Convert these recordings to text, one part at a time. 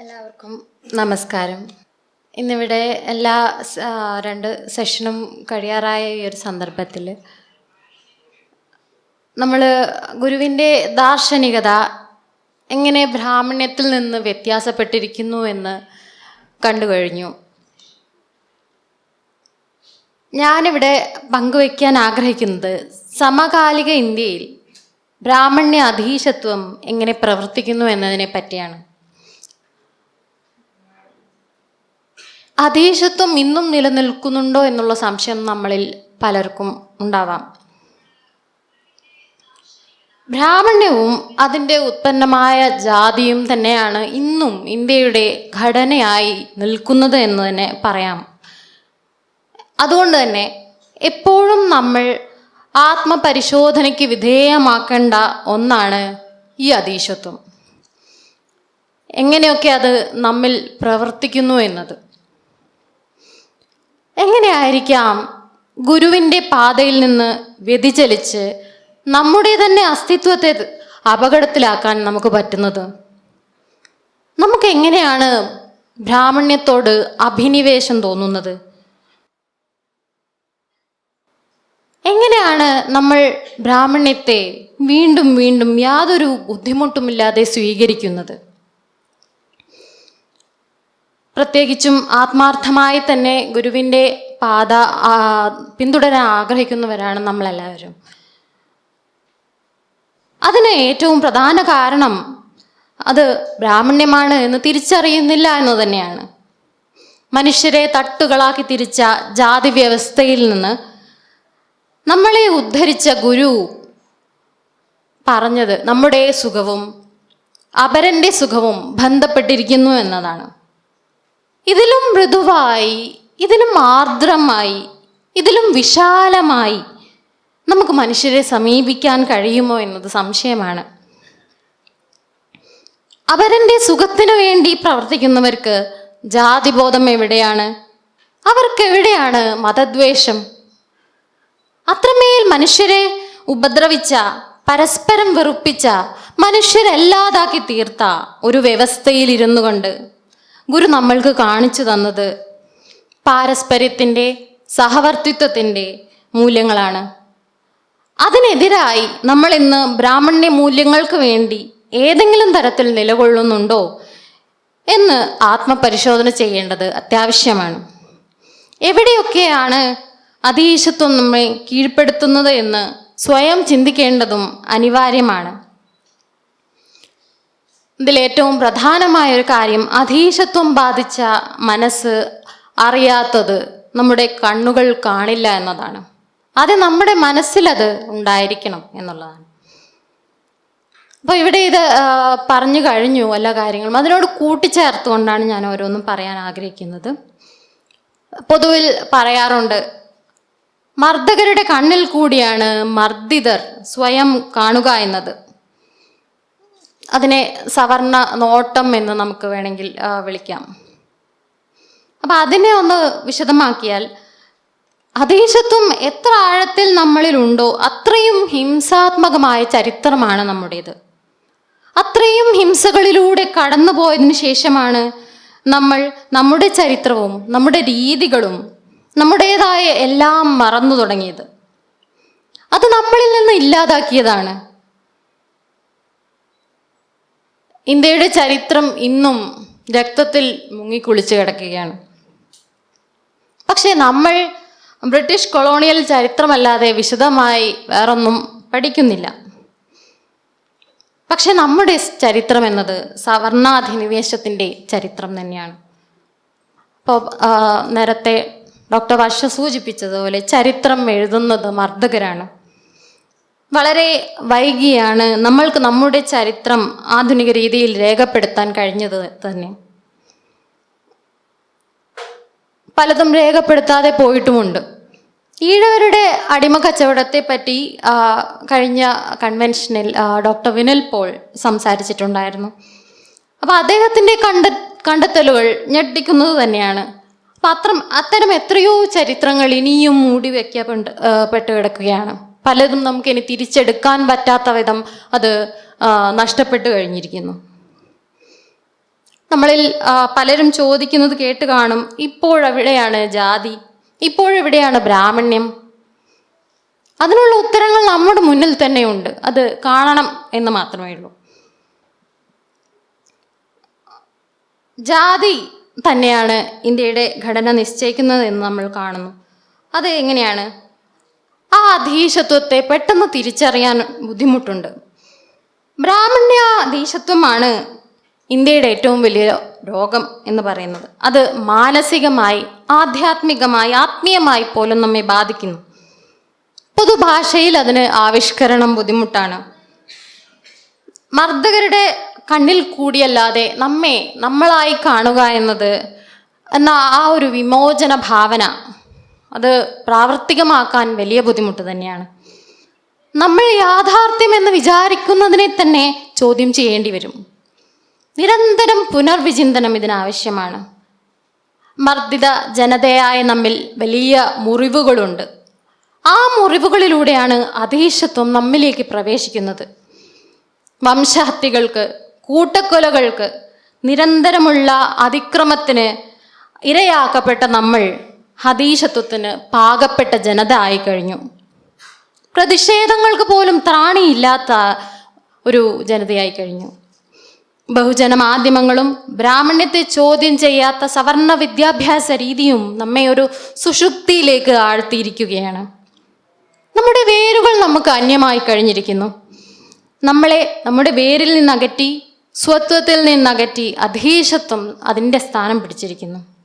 എല്ലാവർക്കും നമസ്കാരം. ഇന്നിവിടെ എല്ലാ രണ്ട് സെഷനും കഴിയാറായ ഈ ഒരു സന്ദർഭത്തിൽ നമ്മൾ ഗുരുവിന്റെ ദാർശനികത എങ്ങനെ ബ്രാഹ്മണ്യത്തിൽ നിന്ന് വ്യത്യാസപ്പെട്ടിരിക്കുന്നു എന്ന് കണ്ടു കഴിഞ്ഞു. ഞാനിവിടെ പങ്കുവയ്ക്കാൻ ആഗ്രഹിക്കുന്നത് സമകാലിക ഇന്ത്യയിൽ ബ്രാഹ്മണ്യ അധീശത്വം എങ്ങനെ പ്രവർത്തിക്കുന്നു എന്നതിനെ പറ്റിയാണ്. അധീശത്വം ഇന്നും നിലനിൽക്കുന്നുണ്ടോ എന്നുള്ള സംശയം നമ്മളിൽ പലർക്കും ഉണ്ടാവാം. ബ്രാഹ്മണ്യവും അതിന്റെ ഉത്പന്നമായ ജാതിയും തന്നെയാണ് ഇന്നും ഇന്ത്യയുടെ ഘടനയായി നിൽക്കുന്നത് എന്ന് തന്നെ പറയാം. അതുകൊണ്ട് തന്നെ എപ്പോഴും നമ്മൾ ആത്മപരിശോധനയ്ക്ക് വിധേയമാക്കേണ്ട ഒന്നാണ് ഈ അതീശത്വം. എങ്ങനെയൊക്കെ അത് നമ്മിൽ പ്രവർത്തിക്കുന്നു എന്നത്? എങ്ങനെയായിരിക്കാം ഗുരുവിന്റെ പാതയിൽ നിന്ന് വ്യതിചലിച്ച് നമ്മുടെ തന്നെ അസ്തിത്വത്തെ അപകടത്തിലാക്കാൻ നമുക്ക് പറ്റുന്നത്? നമുക്ക് എങ്ങനെയാണ് ബ്രാഹ്മണ്യത്തോട് അഭിനിവേശം തോന്നുന്നത്? എങ്ങനെയാണ് നമ്മൾ ബ്രാഹ്മണ്യത്തെ വീണ്ടും വീണ്ടും യാതൊരു ബുദ്ധിമുട്ടുമില്ലാതെ സ്വീകരിക്കുന്നത്? പ്രത്യേകിച്ചും ആത്മാർത്ഥമായി തന്നെ ഗുരുവിന്റെ പാത പിന്തുടരാൻ ആഗ്രഹിക്കുന്നവരാണ് നമ്മളെല്ലാവരും. അതിന് ഏറ്റവും പ്രധാന കാരണം അത് ബ്രാഹ്മണ്യമാണ് എന്ന് തിരിച്ചറിയുന്നില്ല എന്ന് തന്നെയാണ്. മനുഷ്യരെ തട്ടുകളാക്കി തിരിച്ച ജാതി വ്യവസ്ഥയിൽ നിന്ന് നമ്മളെ ഉദ്ധരിച്ച ഗുരു പറഞ്ഞത് നമ്മുടെ സുഖവും അപരന്റെ സുഖവും ബന്ധപ്പെട്ടിരിക്കുന്നു എന്നതാണ്. ഇതിലും മൃദുവായി ഇതിലും ആർദ്രമായി ഇതിലും വിശാലമായി നമുക്ക് മനുഷ്യരെ സമീപിക്കാൻ കഴിയുമോ എന്നത് സംശയമാണ്. അവരന്റെ സുഖത്തിനു വേണ്ടി പ്രവർത്തിക്കുന്നവർക്ക് ജാതിബോധം എവിടെയാണ്? അവർക്ക് എവിടെയാണ് മതദ്വേഷം? അത്രമേൽ മനുഷ്യരെ ഉപദ്രവിച്ച പരസ്പരം വെറുപ്പിച്ച മനുഷ്യരല്ലാതാക്കി തീർത്ത ഒരു വ്യവസ്ഥയിൽ ഇരുന്നു കൊണ്ട് ഗുരു നമ്മൾക്ക് കാണിച്ചു തന്നത് പാരസ്പര്യത്തിന്റെ സഹവർത്തിത്വത്തിന്റെ മൂല്യങ്ങളാണ്. അതിനെതിരായി നമ്മൾ ഇന്ന് ബ്രാഹ്മണ്യ മൂല്യങ്ങൾക്ക് വേണ്ടി ഏതെങ്കിലും തരത്തിൽ നിലകൊള്ളുന്നുണ്ടോ എന്ന് ആത്മപരിശോധന ചെയ്യേണ്ടത് അത്യാവശ്യമാണ്. എവിടെയൊക്കെയാണ് അതീശത്വം നമ്മെ കീഴ്പ്പെടുത്തുന്നത് എന്ന് സ്വയം ചിന്തിക്കേണ്ടതും അനിവാര്യമാണ്. ഇതിലേറ്റവും പ്രധാനമായ ഒരു കാര്യം അധീശത്വം ബാധിച്ച മനസ്സ് അറിയാത്തത് നമ്മുടെ കണ്ണുകൾ കാണില്ല എന്നതാണ്. അത് നമ്മുടെ മനസ്സിലത് ഉണ്ടായിരിക്കണം എന്നുള്ളതാണ്. അപ്പോൾ ഇവിടെ ഇത് പറഞ്ഞു കഴിഞ്ഞു എല്ലാ കാര്യങ്ങളും. അതിനോട് കൂട്ടിച്ചേർത്തുകൊണ്ടാണ് ഞാൻ ഓരോന്നും പറയാൻ ആഗ്രഹിക്കുന്നത്. പൊതുവിൽ പറയാറുണ്ട് മർദ്ദകരുടെ കണ്ണിൽ കൂടിയാണ് മർദ്ദിതർ സ്വയം കാണുക എന്നത്. അതിനെ സവർണ നോട്ടം എന്ന് നമുക്ക് വേണമെങ്കിൽ വിളിക്കാം. അപ്പം അതിനെ ഒന്ന് വിശദമാക്കിയാൽ അദേശത്വം എത്ര ആഴത്തിൽ നമ്മളിലുണ്ടോ അത്രയും ഹിംസാത്മകമായ ചരിത്രമാണ് നമ്മുടേത്. അത്രയും ഹിംസകളിലൂടെ കടന്നുപോയതിനു ശേഷമാണ് നമ്മൾ നമ്മുടെ ചരിത്രവും നമ്മുടെ രീതികളും നമ്മുടേതായ എല്ലാം മറന്നു തുടങ്ങിയത്. അത് നമ്മളിൽ നിന്ന് ഇല്ലാതാക്കിയതാണ്. ഇന്ത്യയുടെ ചരിത്രം ഇന്നും രക്തത്തിൽ മുങ്ങിക്കുളിച്ച് കിടക്കുകയാണ്. പക്ഷേ നമ്മൾ ബ്രിട്ടീഷ് കൊളോണിയൽ ചരിത്രമല്ലാതെ വിശദമായി വേറൊന്നും പഠിക്കുന്നില്ല. പക്ഷെ നമ്മുടെ ചരിത്രം എന്നത് സവർണാധിനിവേശത്തിന്റെ ചരിത്രം തന്നെയാണ്. ഇപ്പോൾ നേരത്തെ ഡോക്ടർ വർഷ സൂചിപ്പിച്ചതുപോലെ ചരിത്രം എഴുതുന്നത് മർദ്ദകരാണ്. വളരെ വൈകിയാണ് നമ്മൾക്ക് നമ്മുടെ ചരിത്രം ആധുനിക രീതിയിൽ രേഖപ്പെടുത്താൻ കഴിഞ്ഞത് തന്നെ. പലതും രേഖപ്പെടുത്താതെ പോയിട്ടുമുണ്ട്. ഈഴവരുടെ അടിമ കച്ചവടത്തെ പറ്റി കഴിഞ്ഞ കൺവെൻഷനിൽ ഡോക്ടർ വിനൽ പോൾ സംസാരിച്ചിട്ടുണ്ടായിരുന്നു. അപ്പോൾ അദ്ദേഹത്തിന്റെ കണ്ട കണ്ടെത്തലുകൾ ഞെട്ടിക്കുന്നത് തന്നെയാണ്. അപ്പം അത്ര അത്തരം എത്രയോ ചരിത്രങ്ങൾ ഇനിയും മൂടി വയ്ക്കപ്പെട്ട് പെട്ട് കിടക്കുകയാണ് പലതും നമുക്ക് ഇനി തിരിച്ചെടുക്കാൻ പറ്റാത്ത വിധം അത് നഷ്ടപ്പെട്ടു കഴിഞ്ഞിരിക്കുന്നു. നമ്മളിൽ പലരും ചോദിക്കുന്നത് കേട്ട് കാണും ഇപ്പോഴെവിടെയാണ് ജാതി? ഇപ്പോഴെവിടെയാണ് ബ്രാഹ്മണ്യം? അതിനുള്ള ഉത്തരങ്ങൾ നമ്മുടെ മുന്നിൽ തന്നെയുണ്ട്. അത് കാണണം എന്ന് മാത്രമേ ഉള്ളൂ. ജാതി തന്നെയാണ് ഇന്ത്യയുടെ ഘടന നിശ്ചയിക്കുന്നത് എന്ന് നമ്മൾ കാണുന്നു. അത് എങ്ങനെയാണ്? ആ അധീശത്വത്തെ പെട്ടെന്ന് തിരിച്ചറിയാൻ ബുദ്ധിമുട്ടുണ്ട്. ബ്രാഹ്മണ്യ അധീശത്വമാണ് ഇന്ത്യയുടെ ഏറ്റവും വലിയ രോഗം എന്ന് പറയുന്നത്. അത് മാനസികമായി ആധ്യാത്മികമായി ആത്മീയമായി പോലും നമ്മെ ബാധിക്കുന്നു. പൊതുഭാഷയിൽ അതിന് ആവിഷ്കരണം ബുദ്ധിമുട്ടാണ്. മർദ്ദകരുടെ കണ്ണിൽ കൂടിയല്ലാതെ നമ്മെ നമ്മളായി കാണുക എന്നത് എന്ന ആ ഒരു വിമോചന ഭാവന അത് പ്രാവർത്തികമാക്കാൻ വലിയ ബുദ്ധിമുട്ട് തന്നെയാണ്. നമ്മൾ യാഥാർത്ഥ്യം എന്ന് വിചാരിക്കുന്നതിനെ തന്നെ ചോദ്യം ചെയ്യേണ്ടി വരും. നിരന്തരം പുനർവിചിന്തനം ഇതിനാവശ്യമാണ്. മർദ്ദിത ജനതയായ നമ്മിൽ വലിയ മുറിവുകളുണ്ട്. ആ മുറിവുകളിലൂടെയാണ് അതീശത്വം നമ്മിലേക്ക് പ്രവേശിക്കുന്നത്. വംശഹത്യകൾക്ക് കൂട്ടക്കൊലകൾക്ക് നിരന്തരമുള്ള അതിക്രമത്തിന് ഇരയാക്കപ്പെട്ട നമ്മൾ ഹതീശത്വത്തിന് പാകപ്പെട്ട ജനത ആയിക്കഴിഞ്ഞു. പ്രതിഷേധങ്ങൾക്ക് പോലും ത്രാണിയില്ലാത്ത ഒരു ജനതയായി കഴിഞ്ഞു ബഹുജന മാധ്യമങ്ങളും ബ്രാഹ്മണ്യത്തെ ചോദ്യം ചെയ്യാത്ത സവർണ വിദ്യാഭ്യാസ രീതിയും നമ്മെ ഒരു സുഷുപ്തിയിലേക്ക് ആഴ്ത്തിയിരിക്കുകയാണ്. നമ്മുടെ വേരുകൾ നമുക്ക് അന്യമായി കഴിഞ്ഞിരിക്കുന്നു. നമ്മളെ നമ്മുടെ വേരിൽ നിന്നകറ്റി സ്വത്വത്തിൽ നിന്നകറ്റി അധീശത്വം അതിന്റെ സ്ഥാനം പിടിച്ചിരിക്കുന്നു.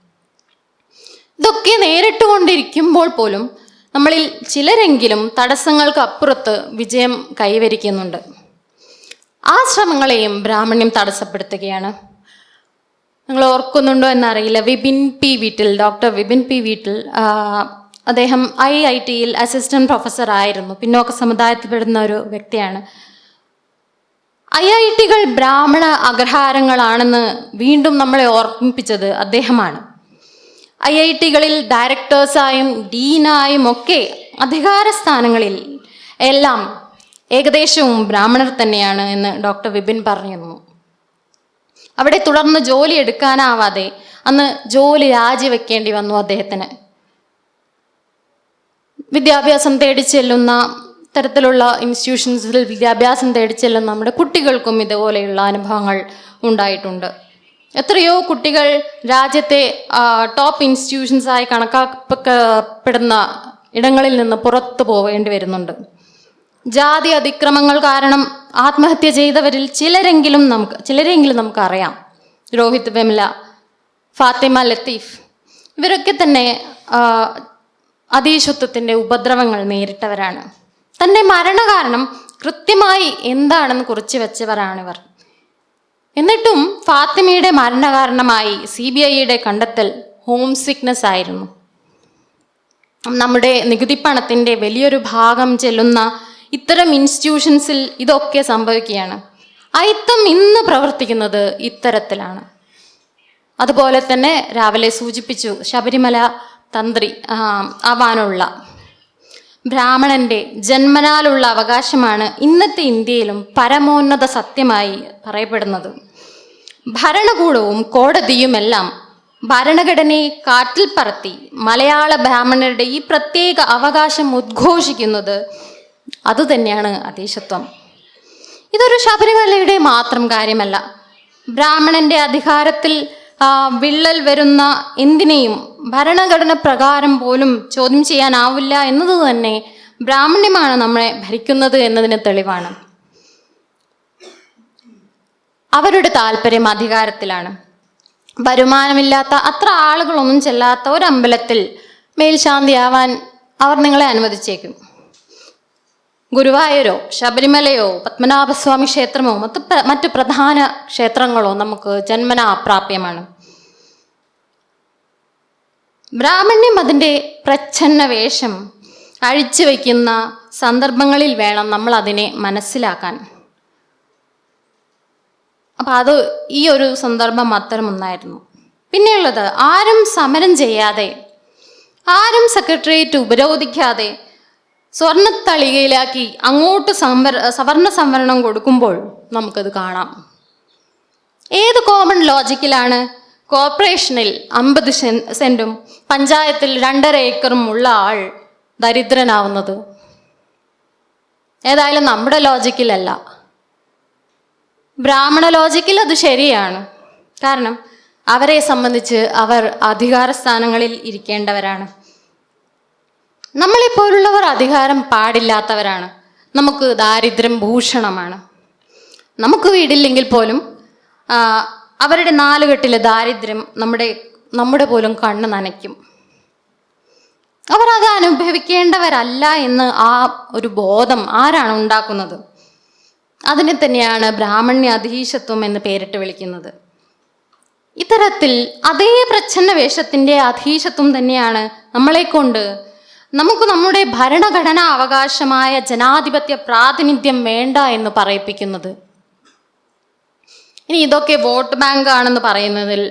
ഇതൊക്കെ നേരിട്ട് കൊണ്ടിരിക്കുമ്പോൾ പോലും നമ്മളിൽ ചിലരെങ്കിലും തടസ്സങ്ങൾക്ക് അപ്പുറത്ത് വിജയം കൈവരിക്കുന്നുണ്ട്. ആ ശ്രമങ്ങളെയും ബ്രാഹ്മണ്യം തടസ്സപ്പെടുത്തുകയാണ്. നിങ്ങൾ ഓർക്കുന്നുണ്ടോ എന്നറിയില്ല. Vipin P Veettil doctor Vipin P Veettil അദ്ദേഹം ഐ ഐ ടിയിൽ അസിസ്റ്റന്റ് പ്രൊഫസർ ആയിരുന്നു. പിന്നോക്ക സമുദായത്തിൽപ്പെടുന്ന ഒരു വ്യക്തിയാണ്. ഐ ഐ ടികൾ ബ്രാഹ്മണ അഗ്രഹാരങ്ങളാണെന്ന് വീണ്ടും നമ്മളെ ഓർമ്മിപ്പിച്ചത് അദ്ദേഹമാണ്. ഐ ഐ ടികളിൽ ഡയറക്ടേഴ്സായും ഡീനായും ഒക്കെ അധികാര സ്ഥാനങ്ങളിൽ എല്ലാം ഏകദേശവും ബ്രാഹ്മണർ തന്നെയാണ് എന്ന് ഡോക്ടർ വിപിൻ പറഞ്ഞിരുന്നു. അവിടെ തുടർന്ന് ജോലി എടുക്കാനാവാതെ അന്ന് ജോലി രാജിവെക്കേണ്ടി വന്നു അദ്ദേഹത്തിന്. വിദ്യാഭ്യാസം തേടി ചെല്ലുന്ന തരത്തിലുള്ള ഇൻസ്റ്റിറ്റ്യൂഷൻസിൽ വിദ്യാഭ്യാസം തേടി ചെല്ലുന്ന നമ്മുടെ കുട്ടികൾക്കും ഇതുപോലെയുള്ള അനുഭവങ്ങൾ ഉണ്ടായിട്ടുണ്ട്. എത്രയോ കുട്ടികൾ രാജ്യത്തെ ടോപ്പ് ഇൻസ്റ്റിറ്റ്യൂഷൻസായി കണക്കാക്കപ്പെടുന്ന ഇടങ്ങളിൽ നിന്ന് പുറത്തു പോവേണ്ടി വരുന്നുണ്ട്. ജാതി അതിക്രമങ്ങൾ കാരണം ആത്മഹത്യ ചെയ്തവരിൽ ചിലരെങ്കിലും നമുക്ക് ചിലരെങ്കിലും നമുക്കറിയാം. രോഹിത് വെമില ഫാത്തിമ ലത്തീഫ് ഇവരൊക്കെ തന്നെ അതീശത്വത്തിന്റെ ഉപദ്രവങ്ങൾ നേരിട്ടവരാണ്. തന്റെ മരണകാരണം കൃത്യമായി എന്താണെന്ന് കുറിച്ച് വെച്ചവരാണിവർ. എന്നിട്ടും ഫാത്തിമയുടെ മരണകാരണമായി സി ബി ഐയുടെ കണ്ടെത്തൽ ഹോം സിക്നസ് ആയിരുന്നു. നമ്മുടെ നികുതി പണത്തിന്റെ വലിയൊരു ഭാഗം ചെല്ലുന്ന ഇത്തരം ഇൻസ്റ്റിറ്റ്യൂഷൻസിൽ ഇതൊക്കെ സംഭവിക്കുകയാണ്. അയിത്തം ഇന്ന് പ്രവർത്തിക്കുന്നത് ഇത്തരത്തിലാണ്. അതുപോലെ തന്നെ രാവിലെ സൂചിപ്പിച്ചു ശബരിമല തന്ത്രി ആവാനുള്ള ബ്രാഹ്മണന്റെ ജന്മനാലുള്ള അവകാശമാണ് ഇന്നത്തെ ഇന്ത്യയിലും പരമോന്നത സത്യമായി പറയപ്പെടുന്നത്. ഭരണകൂടവും കോടതിയുമെല്ലാം ഭരണഘടനയെ കാറ്റിൽ പറത്തി മലയാള ബ്രാഹ്മണരുടെ ഈ പ്രത്യേക അവകാശം ഉദ്ഘോഷിക്കുന്നത് അതുതന്നെയാണ് അതീശത്വം ഇതൊരു ശബരിമലയുടെ മാത്രം കാര്യമല്ല. ബ്രാഹ്മണന്റെ അധികാരത്തിൽ വിള്ളൽ വരുന്ന എന്തിനേയും ഭരണഘടന പ്രകാരം പോലും ചോദ്യം ചെയ്യാനാവില്ല എന്നത് തന്നെ ബ്രാഹ്മണ്യമാണ് നമ്മളെ ഭരിക്കുന്നത് എന്നതിന് തെളിവാണ്. അവരുടെ താല്പര്യം അധികാരത്തിലാണ്. വരുമാനമില്ലാത്ത അത്ര ആളുകളൊന്നും ചെല്ലാത്ത ഒരു അമ്പലത്തിൽ മേൽശാന്തിയാവാൻ അവർ നിങ്ങളെ അനുവദിച്ചേക്കും. ഗുരുവായൂരോ ശബരിമലയോ പത്മനാഭസ്വാമി ക്ഷേത്രമോ മറ്റ് മറ്റു പ്രധാന ക്ഷേത്രങ്ങളോ നമുക്ക് ജന്മനാ അപ്രാപ്യമാണ് ബ്രാഹ്മണ്യം അതിന്റെ പ്രച്ഛന്ന വേഷം അഴിച്ചു വയ്ക്കുന്ന സന്ദർഭങ്ങളിൽ വേണം നമ്മൾ അതിനെ മനസ്സിലാക്കാൻ. അപ്പം അത് ഈ ഒരു സന്ദർഭം അത്തരം ഒന്നായിരുന്നു. പിന്നെയുള്ളത് ആരും സമരം ചെയ്യാതെ ആരും സെക്രട്ടേറിയറ്റ് ഉപരോധിക്കാതെ സ്വർണത്തളികയിലാക്കി അങ്ങോട്ട് സംവര സവർണ സംവരണം കൊടുക്കുമ്പോൾ നമുക്കത് കാണാം. ഏത് കോമൺ ലോജിക്കിലാണ് കോർപ്പറേഷനിൽ അമ്പത് സെന്റും പഞ്ചായത്തിൽ രണ്ടര ഏക്കറും ഉള്ള ആൾ ദരിദ്രനാവുന്നത്? ഏതായാലും നമ്മുടെ ലോജിക്കിലല്ല ബ്രാഹ്മണ ലോജിക്കിൽ അത് ശരിയാണ്. കാരണം അവരെ സംബന്ധിച്ച് അവർ അധികാര സ്ഥാനങ്ങളിൽ ഇരിക്കേണ്ടവരാണ്. നമ്മളെപ്പോലുള്ളവർ അധികാരം പാടില്ലാത്തവരാണ്. നമുക്ക് ദാരിദ്ര്യം ഭൂഷണമാണ്. നമുക്ക് വീടില്ലെങ്കിൽ പോലും അവരുടെ നാലുകെട്ടിലെ ദാരിദ്ര്യം നമ്മുടെ നമ്മുടെ പോലും കണ്ണ് നനയ്ക്കും. അവർ അത് അനുഭവിക്കേണ്ടവരല്ല എന്ന് ആ ഒരു ബോധം ആരാണ് ഉണ്ടാക്കുന്നത്? അതിനെ തന്നെയാണ് ബ്രാഹ്മണ്യ അധീശത്വം എന്ന് പേരിട്ട് വിളിക്കുന്നത്. ഇത്തരത്തിൽ അതേ പ്രച്ഛന്ന വേഷത്തിന്റെ അധീശത്വം തന്നെയാണ് നമ്മളെ കൊണ്ട് നമുക്ക് നമ്മുടെ ഭരണഘടനാ അവകാശമായ ജനാധിപത്യ പ്രാതിനിധ്യം വേണ്ട എന്ന് പറയിപ്പിക്കുന്നത്. ഇനി ഇതൊക്കെ വോട്ട് ബാങ്ക് ആണെന്ന് പറയുന്നതിൽ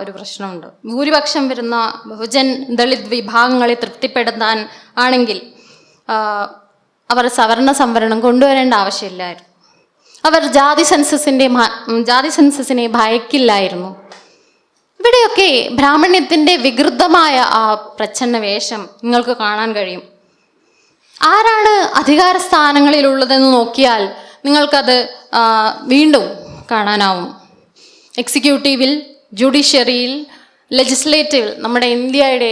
ഒരു പ്രശ്നമുണ്ട്. ഭൂരിപക്ഷം വരുന്ന ബഹുജൻ ദളിത് വിഭാഗങ്ങളെ തൃപ്തിപ്പെടുത്താൻ ആണെങ്കിൽ അവർ സവർണ സംവരണം കൊണ്ടുവരേണ്ട ആവശ്യമില്ലായിരുന്നു. അവർ ജാതി സെൻസസിന്റെ ജാതി സെൻസസിനെ ഭയക്കില്ലായിരുന്നു. ഇവിടെയൊക്കെ ബ്രാഹ്മണ്യത്തിന്റെ വികൃതമായ ആ പ്രച്ഛന്ന വേഷം നിങ്ങൾക്ക് കാണാൻ കഴിയും. ആരാണ് അധികാര സ്ഥാനങ്ങളിലുള്ളതെന്ന് നോക്കിയാൽ നിങ്ങൾക്കത് വീണ്ടും കാണാനാവും. എക്സിക്യൂട്ടീവിൽ ജുഡീഷ്യറിയിൽ ലെജിസ്ലേറ്റീവിൽ നമ്മുടെ ഇന്ത്യയുടെ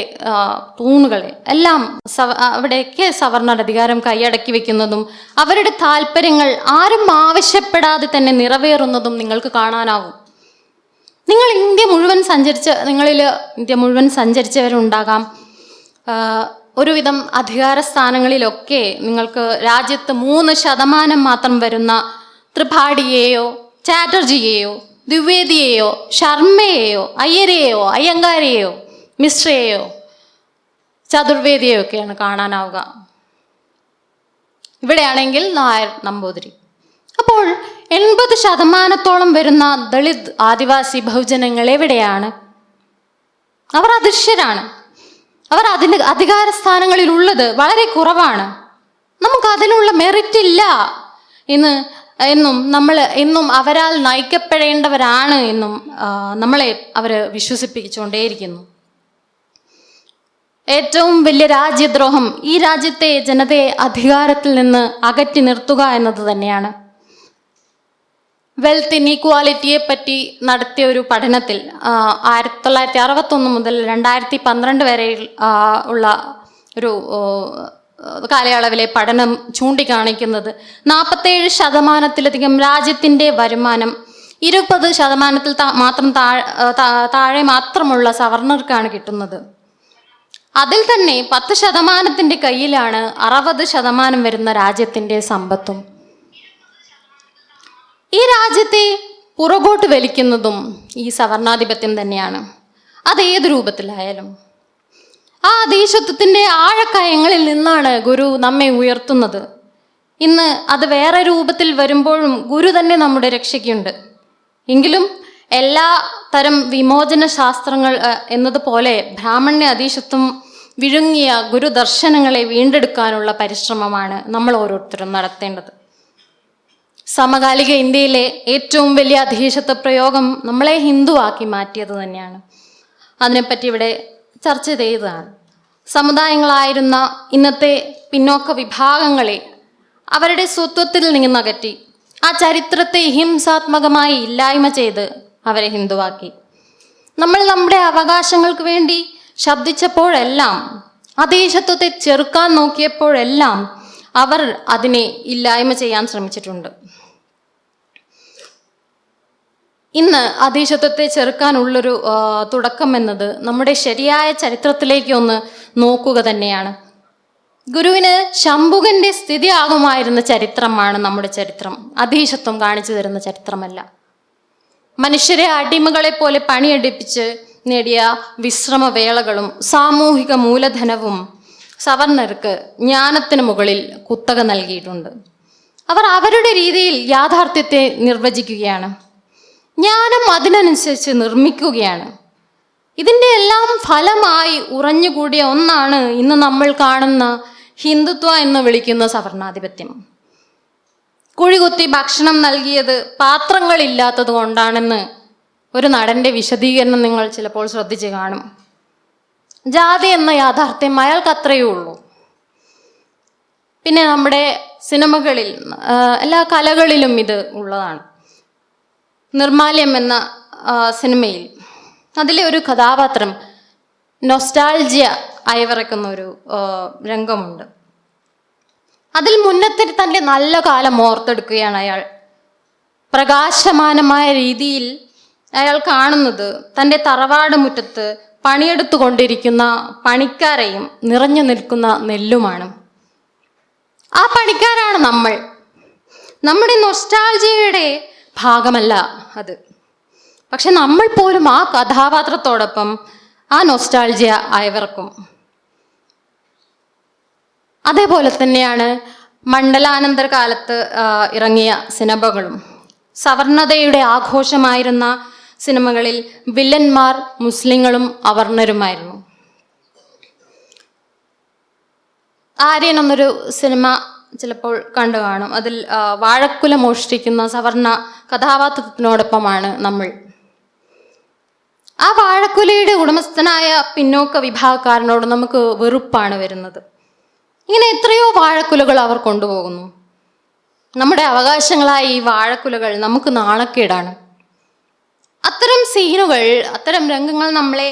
തൂണുകളെ എല്ലാം അവിടേക്ക് സവർണർ അധികാരം കൈയടക്കി വെക്കുന്നതും അവരുടെ താല്പര്യങ്ങൾ ആരും ആവശ്യപ്പെടാതെ തന്നെ നിറവേറുന്നതും നിങ്ങൾക്ക് കാണാനാവും. നിങ്ങൾ ഇന്ത്യ മുഴുവൻ സഞ്ചരിച്ച നിങ്ങളിൽ ഇന്ത്യ മുഴുവൻ സഞ്ചരിച്ചവരുണ്ടാകാം. ഒരുവിധം അധികാര സ്ഥാനങ്ങളിലൊക്കെ നിങ്ങൾക്ക് രാജ്യത്ത് മൂന്ന് ശതമാനം മാത്രം വരുന്ന ത്രിപാഠിയെയോ ചാറ്റർജിയെയോ ദ്വിവേദിയെയോ ശർമ്മയെയോ അയ്യരെയോ അയ്യങ്കാരെയോ മിശ്രയെയോ ചതുർവേദിയെയോ ഒക്കെയാണ് കാണാനാവുക. ഇവിടെയാണെങ്കിൽ നായർ നമ്പൂതിരി. അപ്പോൾ എൺപത് ശതമാനത്തോളം വരുന്ന ദളിത് ആദിവാസി ബഹുജനങ്ങൾ എവിടെയാണ്? അവർ അദൃശ്യരാണ്. അവർ അതിന് അധികാര സ്ഥാനങ്ങളിൽ ഉള്ളത് വളരെ കുറവാണ്. നമുക്ക് അതിനുള്ള മെറിറ്റ് ഇല്ല എന്ന് എന്നും നമ്മൾ എന്നും അവരാൽ നയിക്കപ്പെടേണ്ടവരാണ് എന്നും നമ്മളെ അവർ വിശ്വസിപ്പിച്ചുകൊണ്ടേയിരിക്കുന്നു. ഏറ്റവും വലിയ രാജ്യദ്രോഹം ഈ രാജ്യത്തെ ജനതയെ അധികാരത്തിൽ നിന്ന് അകറ്റി നിർത്തുക എന്നത് തന്നെയാണ്. വെൽത്ത് ഇനീക്വാലിറ്റിയെ പറ്റി നടത്തിയ ഒരു പഠനത്തിൽ ആയിരത്തി തൊള്ളായിരത്തി അറുപത്തൊന്ന് മുതൽ രണ്ടായിരത്തി പന്ത്രണ്ട് വരെ ഉള്ള ഒരു കാലയളവിലെ പഠനം ചൂണ്ടിക്കാണിക്കുന്നത്. നാൽപ്പത്തേഴ് ശതമാനത്തിലധികം രാജ്യത്തിന്റെ വരുമാനം ഇരുപത് ശതമാനത്തിൽ മാത്രം താഴെ താഴെ മാത്രമുള്ള സവർണർക്കാണ് കിട്ടുന്നത്. അതിൽ തന്നെ പത്ത് ശതമാനത്തിന്റെ കയ്യിലാണ് അറുപത് ശതമാനം വരുന്ന രാജ്യത്തിന്റെ സമ്പത്തും. ഈ രാജ്യത്തെ പുറകോട്ട് വലിക്കുന്നതും ഈ സവർണാധിപത്യം തന്നെയാണ്. അത് ഏത് രൂപത്തിലായാലും. ആ അധീശത്വത്തിന്റെ ആഴക്കയങ്ങളിൽ നിന്നാണ് ഗുരു നമ്മെ ഉയർത്തുന്നത്. ഇന്ന് അത് വേറെ രൂപത്തിൽ വരുമ്പോഴും ഗുരു തന്നെ നമ്മുടെ രക്ഷയ്ക്കുണ്ട്. എങ്കിലും എല്ലാ തരം വിമോചന ശാസ്ത്രങ്ങൾ എന്നതുപോലെ ബ്രാഹ്മണ്യ അധീശത്വം വിഴുങ്ങിയ ഗുരുദർശനങ്ങളെ വീണ്ടെടുക്കാനുള്ള പരിശ്രമമാണ് നമ്മൾ ഓരോരുത്തരും നടത്തേണ്ടത്. സമകാലിക ഇന്ത്യയിലെ ഏറ്റവും വലിയ അധീശത്വ പ്രയോഗം നമ്മളെ ഹിന്ദുവാക്കി മാറ്റിയത് തന്നെയാണ്. അതിനെപ്പറ്റി ഇവിടെ ചർച്ച ചെയ്തതാണ്. സമുദായങ്ങളായിരുന്ന ഇന്നത്തെ പിന്നോക്ക വിഭാഗങ്ങളെ അവരുടെ സ്വത്വത്തിൽ നിന്നകറ്റി ആ ചരിത്രത്തെ ഹിംസാത്മകമായി ഇല്ലായ്മ ചെയ്ത് അവരെ ഹിന്ദുവാക്കി. നമ്മൾ നമ്മുടെ അവകാശങ്ങൾക്ക് വേണ്ടി ശബ്ദിച്ചപ്പോഴെല്ലാം അദേശത്വത്തെ ചെറുക്കാൻ നോക്കിയപ്പോഴെല്ലാം അവർ അതിനെ ഇല്ലായ്മ ചെയ്യാൻ ശ്രമിച്ചിട്ടുണ്ട്. ഇന്ന് അധീശത്വത്തെ ചെറുക്കാനുള്ളൊരു തുടക്കം എന്നത് നമ്മുടെ ശരിയായ ചരിത്രത്തിലേക്ക് ഒന്ന് നോക്കുക തന്നെയാണ്. ഗുരുവിന് ശംഭുകന്റെ സ്ഥിതി ആകുമായിരുന്ന ചരിത്രമാണ് നമ്മുടെ ചരിത്രം. അധീശത്വം കാണിച്ചു തരുന്ന ചരിത്രമല്ല. മനുഷ്യരെ അടിമകളെ പോലെ പണിയെടുപ്പിച്ച് നേടിയ വിശ്രമവേളകളും സാമൂഹിക മൂലധനവും സവർണർക്ക് ജ്ഞാനത്തിന് മുകളിൽ കുത്തക നൽകിയിട്ടുണ്ട്. അവർ അവരുടെ രീതിയിൽ യാഥാർത്ഥ്യത്തെ നിർവചിക്കുകയാണ്. ജ്ഞാനം അതിനനുസരിച്ച് നിർമ്മിക്കുകയാണ്. ഇതിന്റെ എല്ലാം ഫലമായി ഉറഞ്ഞുകൂടിയ ഒന്നാണ് ഇന്ന് നമ്മൾ കാണുന്ന ഹിന്ദുത്വ എന്ന് വിളിക്കുന്ന സവർണാധിപത്യം. കുഴികുത്തി ഭക്ഷണം നൽകിയത് പാത്രങ്ങളില്ലാത്തത് കൊണ്ടാണെന്ന് ഒരു നടന്റെ വിശദീകരണം നിങ്ങൾ ചിലപ്പോൾ ശ്രദ്ധിച്ചു കാണും. ജാതി എന്ന യാഥാർത്ഥ്യം അയാൾക്ക് അത്രയേ ഉള്ളൂ. പിന്നെ നമ്മുടെ സിനിമകളിൽ എല്ലാ കലകളിലും ഇത് ഉള്ളതാണ്. നിർമാല്യം എന്ന സിനിമയിൽ. അതിലെ ഒരു കഥാപാത്രം നൊസ്റ്റാൾജിയ അയവിറക്കുന്ന ഒരു രംഗമുണ്ട്. അതിൽ മുന്നത്തെ തന്റെ നല്ല കാലം ഓർത്തെടുക്കുകയാണ് അയാൾ. പ്രകാശമാനമായ രീതിയിൽ അയാൾ കാണുന്നത് തന്റെ തറവാട് മുറ്റത്ത് പണിയെടുത്തുകൊണ്ടിരിക്കുന്ന പണിക്കാരെയും നിറഞ്ഞു നിൽക്കുന്ന നെല്ലുമാണ്. ആ പണിക്കാരാണ് നമ്മൾ. നമ്മുടെ നൊസ്റ്റാൾജിയയുടെ ഭാഗമല്ല അത്. പക്ഷെ നമ്മൾ പോലും ആ കഥാപാത്രത്തോടൊപ്പം ആ നൊസ്റ്റാൾജിയ അയവർക്കും അതേപോലെ തന്നെയാണ് മണ്ഡലാനന്തര കാലത്ത് ഇറങ്ങിയ സിനിമകളും. സവർണതയുടെ ആഘോഷമായിരുന്ന സിനിമകളിൽ വില്ലന്മാർ മുസ്ലിങ്ങളും അവർണരുമായിരുന്നു. ആര്യൻ എന്നൊരു സിനിമ ചിലപ്പോൾ കണ്ടു കാണും. അതിൽ വാഴക്കുല മോഷ്ടിക്കുന്ന സവർണ കഥാപാത്രത്തിനോടൊപ്പമാണ് നമ്മൾ. ആ വാഴക്കുലയുടെ ഉടമസ്ഥനായ പിന്നോക്ക വിഭാഗക്കാരനോട് നമുക്ക് വെറുപ്പാണ് വരുന്നത്. ഇങ്ങനെ എത്രയോ വാഴക്കുലകൾ അവർ കൊണ്ടുപോകുന്നു. നമ്മുടെ അവകാശങ്ങളായ ഈ വാഴക്കുലകൾ നമുക്ക് നാണക്കേടാണ്. അത്തരം സീനുകൾ അത്തരം രംഗങ്ങൾ നമ്മളെ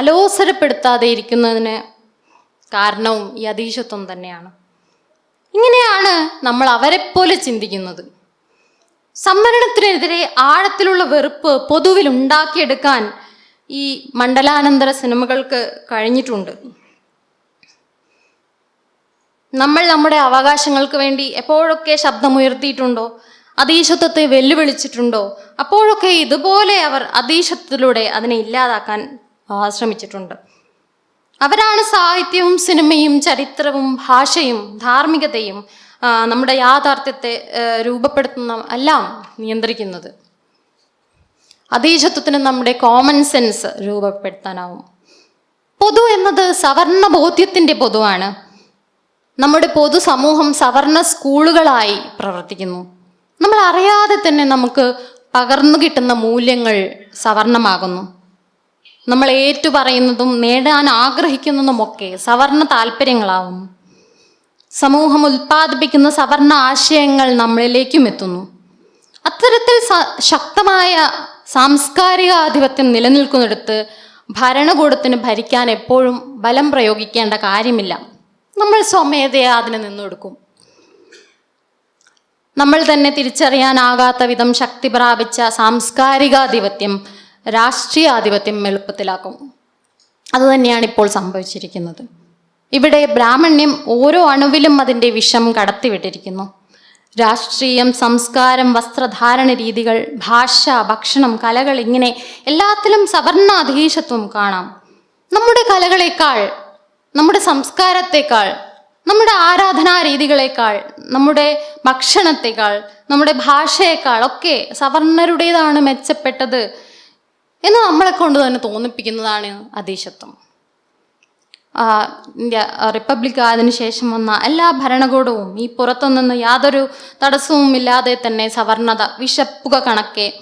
അലോസരപ്പെടുത്താതെ ഇരിക്കുന്നതിന് കാരണവും ഈ അതീശത്വം തന്നെയാണ്. ഇങ്ങനെയാണ് നമ്മൾ അവരെപ്പോലെ ചിന്തിക്കുന്നത്. സംവരണത്തിനെതിരെ ആഴത്തിലുള്ള വെറുപ്പ് പൊതുവിൽ ഉണ്ടാക്കിയെടുക്കാൻ ഈ മണ്ഡലാനന്തര സിനിമകൾക്ക് കഴിഞ്ഞിട്ടുണ്ട്. നമ്മൾ നമ്മുടെ അവകാശങ്ങൾക്ക് വേണ്ടി എപ്പോഴൊക്കെ ശബ്ദമുയർത്തിയിട്ടുണ്ടോ അതീശത്വത്തെ വെല്ലുവിളിച്ചിട്ടുണ്ടോ അപ്പോഴൊക്കെ ഇതുപോലെ അവർ അതീശത്വത്തിലൂടെ അതിനെ ഇല്ലാതാക്കാൻ ശ്രമിച്ചിട്ടുണ്ട് അവരാണ് സാഹിത്യവും സിനിമയും ചരിത്രവും ഭാഷയും ധാർമ്മികതയും നമ്മുടെ യാഥാർത്ഥ്യത്തെ രൂപപ്പെടുത്തുന്ന എല്ലാം നിയന്ത്രിക്കുന്നത്. അതീശത്വത്തിന് നമ്മുടെ കോമൺ സെൻസ് രൂപപ്പെടുത്താനാവും. പൊതു എന്നത് സവർണ ബോധ്യത്തിന്റെ പൊതുവാണ്. നമ്മുടെ പൊതു സമൂഹം സവർണ സ്കൂളുകളായി പ്രവർത്തിക്കുന്നു. നമ്മൾ അറിയാതെ തന്നെ നമുക്ക് പകർന്നു കിട്ടുന്ന മൂല്യങ്ങൾ സവർണമാകുന്നു. നമ്മൾ ഏറ്റുപറയുന്നതും നേടാൻ ആഗ്രഹിക്കുന്നതുമൊക്കെ സവർണ താല്പര്യങ്ങളാവും. സമൂഹം ഉൽപ്പാദിപ്പിക്കുന്ന സവർണ ആശയങ്ങൾ നമ്മളിലേക്കും എത്തുന്നു. അത്തരത്തിൽ ശക്തമായ സാംസ്കാരിക ആധിപത്യം നിലനിൽക്കുന്നിടത്ത് ഭരണകൂടത്തിന് ഭരിക്കാൻ എപ്പോഴും ബലം പ്രയോഗിക്കേണ്ട കാര്യമില്ല. നമ്മൾ സ്വമേധയാ അതിന് നിന്നൊടുക്കും നമ്മൾ തന്നെ തിരിച്ചറിയാനാകാത്ത വിധം ശക്തി പ്രാപിച്ച സാംസ്കാരികാധിപത്യം രാഷ്ട്രീയാധിപത്യം എളുപ്പത്തിലാക്കും. അതുതന്നെയാണ് ഇപ്പോൾ സംഭവിച്ചിരിക്കുന്നത്. ഇവിടെ ബ്രാഹ്മണ്യം ഓരോ അണുവിലും അതിന്റെ വിഷം കടത്തിവിട്ടിരിക്കുന്നു. രാഷ്ട്രീയം സംസ്കാരം വസ്ത്രധാരണ രീതികൾ ഭാഷ ഭക്ഷണം കലകൾ ഇങ്ങനെ എല്ലാത്തിലും സവർണ അധീശത്വം കാണാം. നമ്മുടെ കലകളേക്കാൾ നമ്മുടെ സംസ്കാരത്തേക്കാൾ നമ്മുടെ ആരാധനാ രീതികളേക്കാൾ നമ്മുടെ ഭക്ഷണത്തേക്കാൾ നമ്മുടെ ഭാഷയേക്കാൾ ഒക്കെ സവർണരുടേതാണ് മെച്ചപ്പെട്ടത്. എന്ന് നമ്മളെ കൊണ്ട് തന്നെ തോന്നിപ്പിക്കുന്നതാണ് അതീശത്വം. ഇന്ത്യ റിപ്പബ്ലിക് ആയതിനു ശേഷം വന്ന എല്ലാ ഭരണകൂടവും ഈ പുറത്തുനിന്ന് യാതൊരു തടസ്സവും ഇല്ലാതെ തന്നെ സവർണത വിശപ്പുക കണക്കെ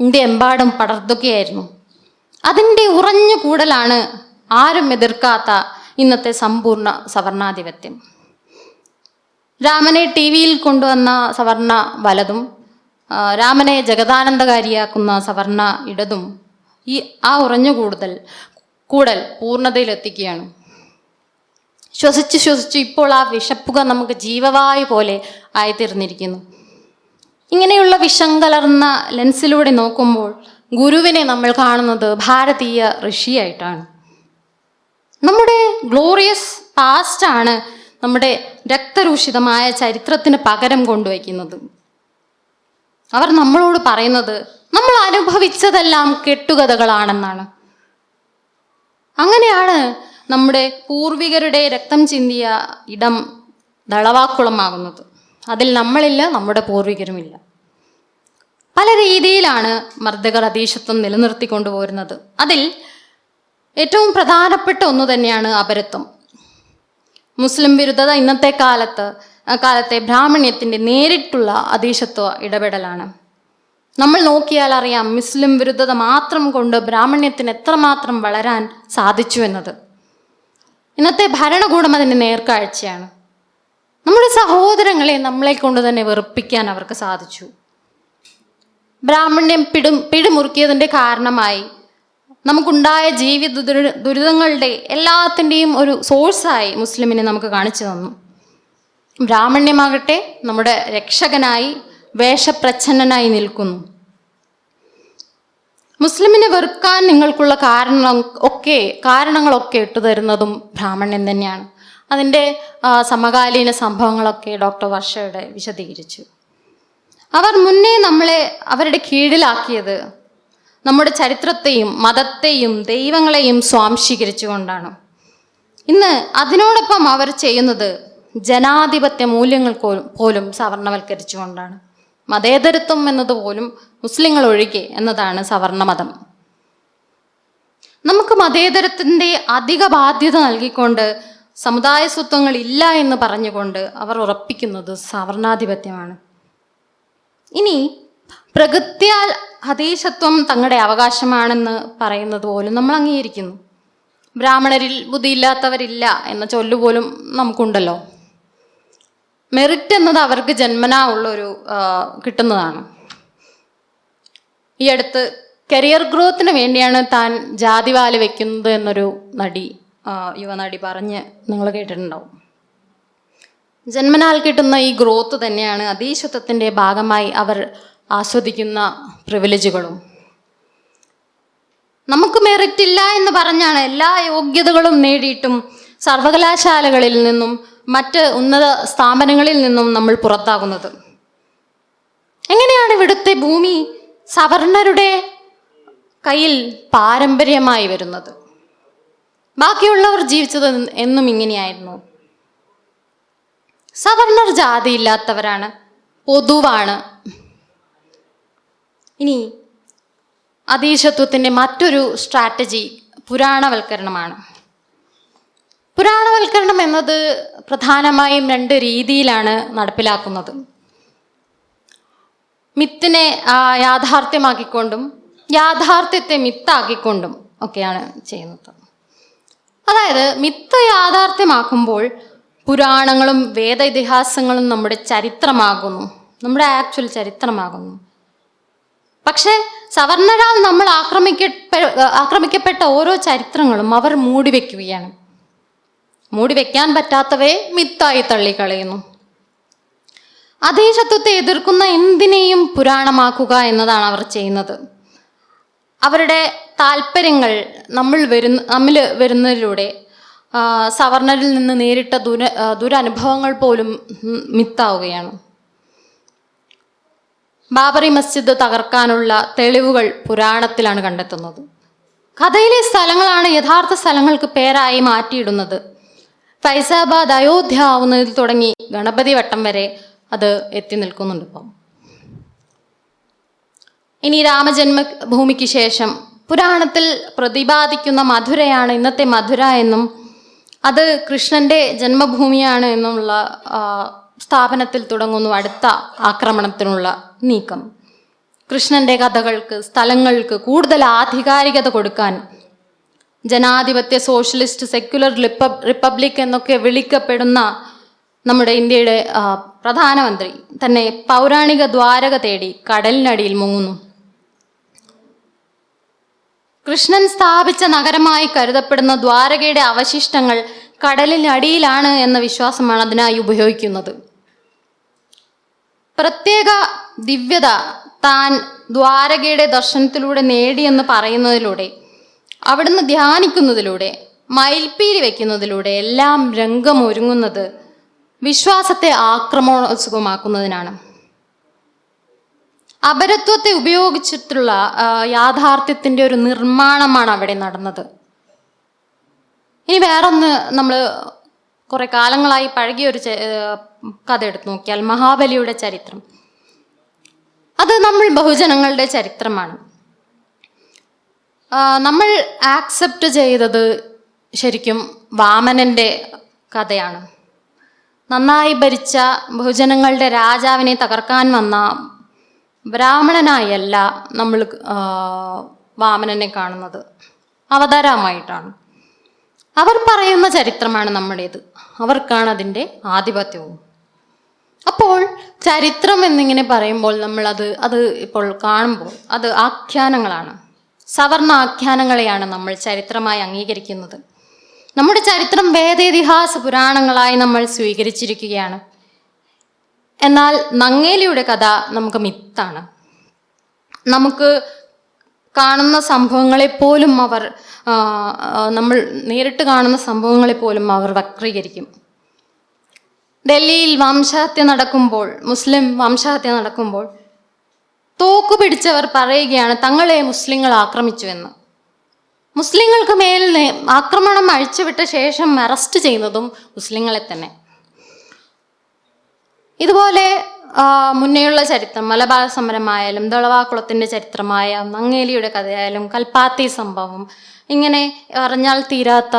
ഇന്ത്യ എമ്പാടും പടർത്തുകയായിരുന്നു. അതിന്റെ ഉറഞ്ഞു കൂടലാണ് ആരും എതിർക്കാത്ത ഇന്നത്തെ സമ്പൂർണ സവർണാധിപത്യം. രാമനെ ടി വിയിൽ കൊണ്ടുവന്ന സവർണ വലതും രാമനെ ജഗദാനന്ദകാരിയാക്കുന്ന സവർണ ഇടതും ഈ ആ ഉറഞ്ഞു കൂടുതൽ കൂടൽ പൂർണതയിലെത്തിക്കുകയാണ്. ശ്വസിച്ച് ശ്വസിച്ച് ഇപ്പോൾ ആ വിഷപ്പുക നമുക്ക് ജീവവായു പോലെ ആയിത്തീർന്നിരിക്കുന്നു. ഇങ്ങനെയുള്ള വിഷം കലർന്ന ലെൻസിലൂടെ നോക്കുമ്പോൾ ഗുരുവിനെ നമ്മൾ കാണുന്നത് ഭാരതീയ ഋഷിയായിട്ടാണ്. നമ്മുടെ ഗ്ലോറിയസ് പാസ്റ്റാണ് നമ്മുടെ രക്തരൂഷിതമായ ചരിത്രത്തിന് പകരം കൊണ്ടുവയ്ക്കുന്നത്. അവർ നമ്മളോട് പറയുന്നത് നമ്മൾ അനുഭവിച്ചതെല്ലാം കെട്ടുകഥകളാണെന്നാണ്. അങ്ങനെയാണ് നമ്മുടെ പൂർവികരുടെ രക്തം ചിന്തിയ ഇടം ദളവാക്കുളമാകുന്നത്. അതിൽ നമ്മളില്ല നമ്മുടെ പൂർവികരുമില്ല. പല രീതിയിലാണ് മർദ്ദകർ അതീശത്വം നിലനിർത്തിക്കൊണ്ടു പോരുന്നത് അതിൽ ഏറ്റവും പ്രധാനപ്പെട്ട ഒന്ന് തന്നെയാണ് അപരത്വം. മുസ്ലിം വിരുദ്ധത ഇന്നത്തെ കാലത്ത് കാലത്തെ ബ്രാഹ്മണ്യത്തിന്റെ നേരിട്ടുള്ള അതീശത്വ ഇടപെടലാണ്. നമ്മൾ നോക്കിയാൽ അറിയാം മുസ്ലിം വിരുദ്ധത മാത്രം കൊണ്ട് ബ്രാഹ്മണ്യത്തിന് എത്രമാത്രം വളരാൻ സാധിച്ചു എന്നത്. ഇന്നത്തെ ഭരണകൂടം അതിന്റെ നേർക്കാഴ്ചയാണ്. നമ്മുടെ സഹോദരങ്ങളെ നമ്മളെ കൊണ്ട് തന്നെ വെറുപ്പിക്കാൻ അവർക്ക് സാധിച്ചു. ബ്രാഹ്മണ്യം പിടു പിടിമുറുക്കിയതിന്റെ കാരണമായി നമുക്കുണ്ടായ ജീവിത ദുരി ദുരിതങ്ങളുടെ എല്ലാത്തിന്റെയും ഒരു സോഴ്സായി മുസ്ലിമിനെ നമുക്ക് കാണിച്ചു തന്നു. ബ്രാഹ്മണ്യമാകട്ടെ നമ്മുടെ രക്ഷകനായി വേഷപ്രച്ഛന്നനായി നിൽക്കുന്നു. മുസ്ലിമിനെ വെറുക്കാൻ നിങ്ങൾക്കുള്ള കാരണം ഒക്കെ കാരണങ്ങളൊക്കെ ഇട്ടു തരുന്നതും ബ്രാഹ്മണ്യം തന്നെയാണ്. അതിന്റെ സമകാലീന സംഭവങ്ങളൊക്കെ ഡോക്ടർ വർഷയുടെ വിശദീകരിച്ചു. അവർ മുന്നേ നമ്മളെ അവരുടെ കീഴിലാക്കിയത് നമ്മുടെ ചരിത്രത്തെയും മതത്തെയും ദൈവങ്ങളെയും സ്വാംശീകരിച്ചുകൊണ്ടാണ്. ഇന്ന് അതിനോടൊപ്പം അവർ ചെയ്യുന്നത് ജനാധിപത്യ മൂല്യങ്ങൾ പോലും സവർണവൽക്കരിച്ചുകൊണ്ടാണ്. മതേതരത്വം എന്നതുപോലും മുസ്ലിങ്ങൾ ഒഴികെ എന്നതാണ് സവർണ മതം നമുക്ക് മതേതരത്തിന്റെ അധിക ബാധ്യത നൽകിക്കൊണ്ട് സമുദായ സ്വത്വങ്ങൾ ഇല്ല എന്ന് പറഞ്ഞുകൊണ്ട് അവർ ഉറപ്പിക്കുന്നത് സവർണാധിപത്യമാണ്. ഇനി പ്രകൃത്യാൽ ഹതീശത്വം തങ്ങളുടെ അവകാശമാണെന്ന് പറയുന്നത് പോലും നമ്മൾ അംഗീകരിക്കുന്നു. ബ്രാഹ്മണരിൽ ബുദ്ധിയില്ലാത്തവരില്ല എന്ന ചൊല്ലുപോലും നമുക്കുണ്ടല്ലോ. മെറിറ്റ് എന്നത് അവർക്ക് ജന്മനാ ഉള്ളൊരു ഒരു കിട്ടുന്നതാണ്. ഈ അടുത്ത് കരിയർ ഗ്രോത്തിന് വേണ്ടിയാണ് താൻ ജാതിവാൽ വെക്കുന്നത് എന്നൊരു നടി യുവനടി പറഞ്ഞ് നിങ്ങൾ കേട്ടിട്ടുണ്ടാവും. ജന്മനാൽ കിട്ടുന്ന ഈ ഗ്രോത്ത് തന്നെയാണ് അതീശത്വത്തിന്റെ ഭാഗമായി അവർ ആസ്വദിക്കുന്ന പ്രിവിലേജുകളും. നമുക്ക് മെറിറ്റ് ഇല്ല എന്ന് പറഞ്ഞാണ് എല്ലാ യോഗ്യതകളും നേടിയിട്ടും സർവകലാശാലകളിൽ നിന്നും മറ്റ് ഉന്നത സ്ഥാപനങ്ങളിൽ നിന്നും നമ്മൾ പുറത്താകുന്നത്. എങ്ങനെയാണ് ഇവിടുത്തെ ഭൂമി സവർണരുടെ കയ്യിൽ പാരമ്പര്യമായി വരുന്നത്? ബാക്കിയുള്ളവർ ജീവിച്ചത് എന്നും ഇങ്ങനെയായിരുന്നു. സവർണർ ജാതിയില്ലാത്തവരാണ് പൊതുവാണ്. ഇനി അതീശത്വത്തിന്റെ മറ്റൊരു സ്ട്രാറ്റജി പുരാണവൽക്കരണമാണ്. പുരാണവൽക്കരണം എന്നത് പ്രധാനമായും രണ്ട് രീതിയിലാണ് നടപ്പിലാക്കുന്നത്. മിത്തിനെ യാഥാർത്ഥ്യമാക്കിക്കൊണ്ടും യാഥാർത്ഥ്യത്തെ മിത്താക്കിക്കൊണ്ടും ഒക്കെയാണ് ചെയ്യുന്നത്. അതായത് മിത്ത് യാഥാർത്ഥ്യമാക്കുമ്പോൾ പുരാണങ്ങളും വേദ ഇതിഹാസങ്ങളും നമ്മുടെ ചരിത്രമാകുന്നു. നമ്മുടെ ആക്ച്വൽ ചരിത്രമാകുന്നു. പക്ഷേ സവർണരാൽ നമ്മൾ ആക്രമിക്ക ആക്രമിക്കപ്പെട്ട ഓരോ ചരിത്രങ്ങളും അവർ മൂടിവെക്കുകയാണ്. മൂടിവെക്കാൻ പറ്റാത്തവയെ മിത്തായി തള്ളിക്കളയുന്നു. അതീശത്വത്തെ എതിർക്കുന്ന എന്തിനേയും പുരാണമാക്കുക എന്നതാണ് അവർ ചെയ്യുന്നത്. അവരുടെ താല്പര്യങ്ങൾ നമ്മൾ വരുന്ന നമ്മിൽ വരുന്നതിലൂടെ സവർണരിൽ നിന്ന് നേരിട്ട ദുര ദുരനുഭവങ്ങൾ പോലും മിത്താവുകയാണ്. ബാബറി മസ്ജിദ് തകർക്കാനുള്ള തെളിവുകൾ പുരാണത്തിലാണ് കണ്ടെത്തുന്നത്. കഥയിലെ സ്ഥലങ്ങളാണ് യഥാർത്ഥ സ്ഥലങ്ങൾക്ക് പേരായി മാറ്റിയിടുന്നത്. ഫൈസാബാദ് അയോധ്യ ആവുന്നതിൽ തുടങ്ങി ഗണപതി വട്ടം വരെ അത് എത്തി നിൽക്കുന്നുണ്ട് ഇപ്പം. ഇനി രാമജന്മഭൂമിക്ക് ശേഷം പുരാണത്തിൽ പ്രതിപാദിക്കുന്ന മധുരയാണ് ഇന്നത്തെ മധുര എന്നും അത് കൃഷ്ണന്റെ ജന്മഭൂമിയാണ് എന്നുള്ള സ്ഥാപനത്തിൽ തുടങ്ങുന്നു അടുത്ത ആക്രമണത്തിനുള്ള നീക്കം. കൃഷ്ണന്റെ കഥകൾക്ക് സ്ഥലങ്ങൾക്ക് കൂടുതൽ ആധികാരികത കൊടുക്കാൻ ജനാധിപത്യ സോഷ്യലിസ്റ്റ് സെക്യുലർ റിപ്പബ്ലിക് എന്നൊക്കെ വിളിക്കപ്പെടുന്ന നമ്മുടെ ഇന്ത്യയുടെ പ്രധാനമന്ത്രി തന്നെ പൗരാണിക ദ്വാരക തേടി കടലിനടിയിൽ മുങ്ങുന്നു. കൃഷ്ണൻ സ്ഥാപിച്ച നഗരമായി കരുതപ്പെടുന്ന ദ്വാരകയുടെ അവശിഷ്ടങ്ങൾ കടലിനടിയിലാണ് എന്ന വിശ്വാസമാണ് അതിനായി ഉപയോഗിക്കുന്നത്. പ്രത്യേക ദിവ്യത താൻ ദ്വാരകയുടെ ദർശനത്തിലൂടെ നേടിയെന്ന് പറയുന്നതിലൂടെ അവിടുന്ന് ധ്യാനിക്കുന്നതിലൂടെ മയിൽപ്പീലി വയ്ക്കുന്നതിലൂടെ എല്ലാം രംഗമൊരുങ്ങുന്നത് വിശ്വാസത്തെ ആക്രമണോത്സുകമാക്കുന്നതിനാണ്. അപരത്വത്തെ ഉപയോഗിച്ചിട്ടുള്ള യാഥാർത്ഥ്യത്തിന്റെ ഒരു നിർമ്മാണമാണ് അവിടെ നടന്നത്. ഇനി വേറൊന്ന് നമ്മൾ കുറെ കാലങ്ങളായി പഴകിയ ഒരു കഥ എടുത്തു നോക്കിയാൽ മഹാബലിയുടെ ചരിത്രം. അത് നമ്മൾ ബഹുജനങ്ങളുടെ ചരിത്രമാണ്. നമ്മൾ ആക്സെപ്റ്റ് ചെയ്തത് ശരിക്കും വാമനന്റെ കഥയാണ്. നന്നായി ഭരിച്ച ബഹുജനങ്ങളുടെ രാജാവിനെ തകർക്കാൻ വന്ന ബ്രാഹ്മണനായല്ല നമ്മൾ വാമനനെ കാണുന്നത്. അവതാരമായിട്ടാണ്. അവർ പറയുന്ന ചരിത്രമാണ് നമ്മുടേത്. അവർക്കാണ് അതിന്റെ ആധിപത്യവും. അപ്പോൾ ചരിത്രം എന്നിങ്ങനെ പറയുമ്പോൾ നമ്മളത് അത് ഇപ്പോൾ കാണുമ്പോൾ അത് ആഖ്യാനങ്ങളാണ്. സവർണ ആഖ്യാനങ്ങളെയാണ് നമ്മൾ ചരിത്രമായി അംഗീകരിക്കുന്നത്. നമ്മുടെ ചരിത്രം വേദേതിഹാസ പുരാണങ്ങളായി നമ്മൾ സ്വീകരിച്ചിരിക്കുകയാണ്. എന്നാൽ നങ്ങേലിയുടെ കഥ നമുക്ക് മിത്താണ്. നമുക്ക് കാണുന്ന സംഭവങ്ങളെ പോലും അവർ നമ്മൾ നേരിട്ട് കാണുന്ന സംഭവങ്ങളെ പോലും അവർ വക്രീകരിക്കും. ഡൽഹിയിൽ വംശഹത്യ നടക്കുമ്പോൾ മുസ്ലിം വംശഹത്യ നടക്കുമ്പോൾ തോക്കു പിടിച്ചവർ പറയുകയാണ് തങ്ങളെ മുസ്ലിങ്ങൾ ആക്രമിച്ചു എന്ന് മുസ്ലിങ്ങൾക്ക് മേൽ ആക്രമണം അഴിച്ചുവിട്ട ശേഷം അറസ്റ്റ് ചെയ്യുന്നതും മുസ്ലിങ്ങളെ തന്നെ. ഇതുപോലെ മുന്നേയുള്ള ചരിത്രം മലബാർ സമരമായാലും ദളവാക്കുളത്തിന്റെ ചരിത്രമായ നങ്ങേലിയുടെ കഥയായാലും കൽപ്പാത്തി സംഭവം ഇങ്ങനെ അറിഞ്ഞാൽ തീരാത്ത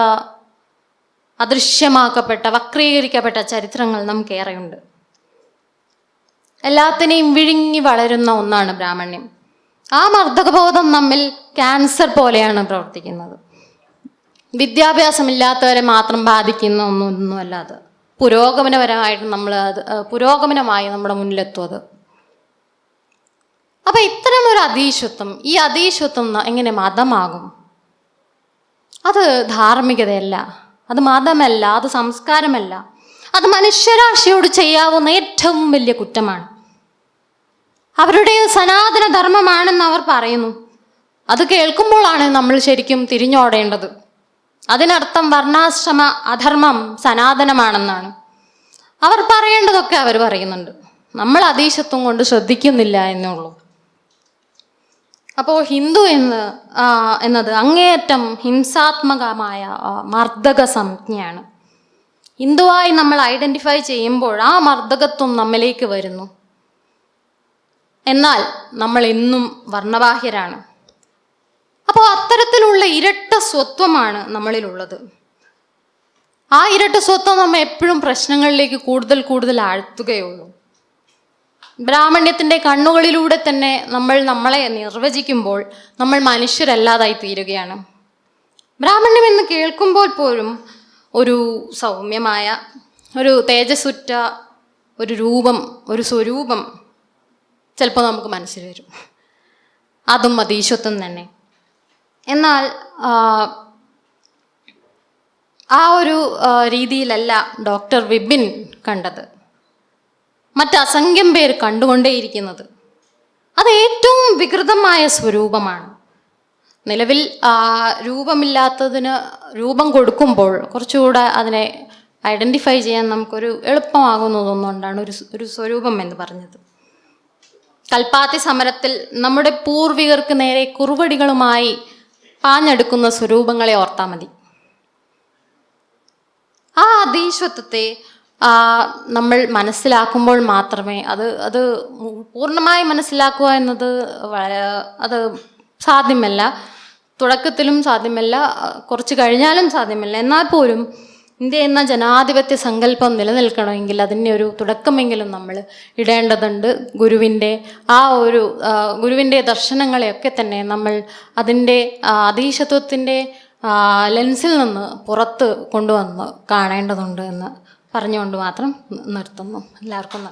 അദൃശ്യമാക്കപ്പെട്ട വക്രീകരിക്കപ്പെട്ട ചരിത്രങ്ങൾ നമുക്കേറെയുണ്ട്. എല്ലാത്തിനെയും വിഴുങ്ങി വളരുന്ന ഒന്നാണ് ബ്രാഹ്മണ്യം. ആ മർദ്ദകബോധം നമ്മിൽ ക്യാൻസർ പോലെയാണ് പ്രവർത്തിക്കുന്നത്. വിദ്യാഭ്യാസമില്ലാത്തവരെ മാത്രം ബാധിക്കുന്ന ഒന്നൊന്നുമല്ല അത്. പുരോഗമനപരമായിട്ട് നമ്മൾ അത് പുരോഗമനമായി നമ്മുടെ മുന്നിലെത്തും അത്. അപ്പൊ ഇത്തരം ഒരു അതീശത്വം ഈ അതീശത്വം എങ്ങനെ മതമാകും? അത് ധാർമ്മികതയല്ല. അത് മതമല്ല അത് സംസ്കാരമല്ല. അത് മനുഷ്യരാശിയോട് ചെയ്യാവുന്ന ഏറ്റവും വലിയ കുറ്റമാണ്. അവരുടെ സനാതന ധർമ്മമാണെന്ന് അവർ പറയുന്നു. അത് കേൾക്കുമ്പോഴാണ് നമ്മൾ ശരിക്കും തിരിഞ്ഞോടേണ്ടത്. അതിനർത്ഥം വർണാശ്രമ അധർമ്മം സനാതനമാണെന്നാണ്. അവർ പറയേണ്ടതൊക്കെ അവർ പറയുന്നുണ്ട്. നമ്മൾ അതീശത്വം കൊണ്ട് ശ്രദ്ധിക്കുന്നില്ല എന്നേ ഉള്ളൂ അപ്പോൾ ഹിന്ദു എന്ന് എന്നത് അങ്ങേയറ്റം ഹിംസാത്മകമായ മർദ്ദക സംജ്ഞയാണ്. ഹിന്ദുവായി നമ്മൾ ഐഡന്റിഫൈ ചെയ്യുമ്പോൾ ആ മർദ്ദകത്വം നമ്മിലേക്ക് വരുന്നു. എന്നാൽ നമ്മൾ എന്നും വർണബാഹ്യരാണ്. അപ്പോൾ അത്തരത്തിലുള്ള ഇരട്ട സ്വത്വമാണ് നമ്മളിലുള്ളത്. ആ ഇരട്ട സ്വത്വം നമ്മൾ എപ്പോഴും പ്രശ്നങ്ങളിലേക്ക് കൂടുതൽ കൂടുതൽ ആഴ്ത്തുകയുള്ളൂ. ബ്രാഹ്മണ്യത്തിന്റെ കണ്ണുകളിലൂടെ തന്നെ നമ്മൾ നമ്മളെ നിർവചിക്കുമ്പോൾ നമ്മൾ മനുഷ്യരല്ലാതായി തീരുകയാണ്. ബ്രാഹ്മണ്യം എന്ന് കേൾക്കുമ്പോൾ പോലും ഒരു സൗമ്യമായ ഒരു തേജസ്സുറ്റ ഒരു രൂപം ഒരു സ്വരൂപം ചിലപ്പോൾ നമുക്ക് മനസ്സിൽ വരും. അതും അതീശത്വം തന്നെ. എന്നാൽ ആ, ഒരു രീതിയിലല്ല ഡോക്ടർ വിബിൻ കണ്ടത്. മറ്റ് അസംഖ്യം പേർ കണ്ടുകൊണ്ടേയിരിക്കുന്നത്. അത് ഏറ്റവും വികൃതമായ സ്വരൂപമാണ്. നിലവിൽ രൂപമില്ലാത്തതിന് രൂപം കൊടുക്കുമ്പോൾ കുറച്ചുകൂടെ അതിനെ ഐഡന്റിഫൈ ചെയ്യാൻ നമുക്കൊരു എളുപ്പമാകുന്നതൊന്നുകൊണ്ടാണ് ഒരു ഒരു സ്വരൂപം എന്ന് പറഞ്ഞത്. കൽപ്പാത്തി സമരത്തിൽ നമ്മുടെ പൂർവികർക്ക് നേരെ കുറുവടികളുമായി പാഞ്ഞെടുക്കുന്ന സ്വരൂപങ്ങളെ ഓർത്താൽ മതി. ആ അതീശ്വത്വത്തെ നമ്മൾ മനസ്സിലാക്കുമ്പോൾ മാത്രമേ അത് അത് പൂർണമായി മനസ്സിലാക്കുക എന്നത് വളരെ അത് സാധ്യമല്ല. തുടക്കത്തിലും സാധ്യമല്ല കുറച്ച് കഴിഞ്ഞാലും സാധ്യമല്ല. എന്നാൽ പോലും ഇന്ത്യ എന്ന ജനാധിപത്യ സങ്കല്പം നിലനിൽക്കണമെങ്കിൽ അതിന്റെ ഒരു തുടക്കമെങ്കിലും നമ്മൾ ഇടേണ്ടതുണ്ട്. ഗുരുവിന്റെ ആ ഒരു ഗുരുവിന്റെ ദർശനങ്ങളെയൊക്കെ തന്നെ നമ്മൾ അതിന്റെ അതീശത്വത്തിന്റെ ലെൻസിൽ നിന്ന് പുറത്ത് കൊണ്ടുവന്ന് കാണേണ്ടതുണ്ട് എന്ന് പറഞ്ഞുകൊണ്ട് മാത്രം നിർത്തുന്നു. എല്ലാവർക്കും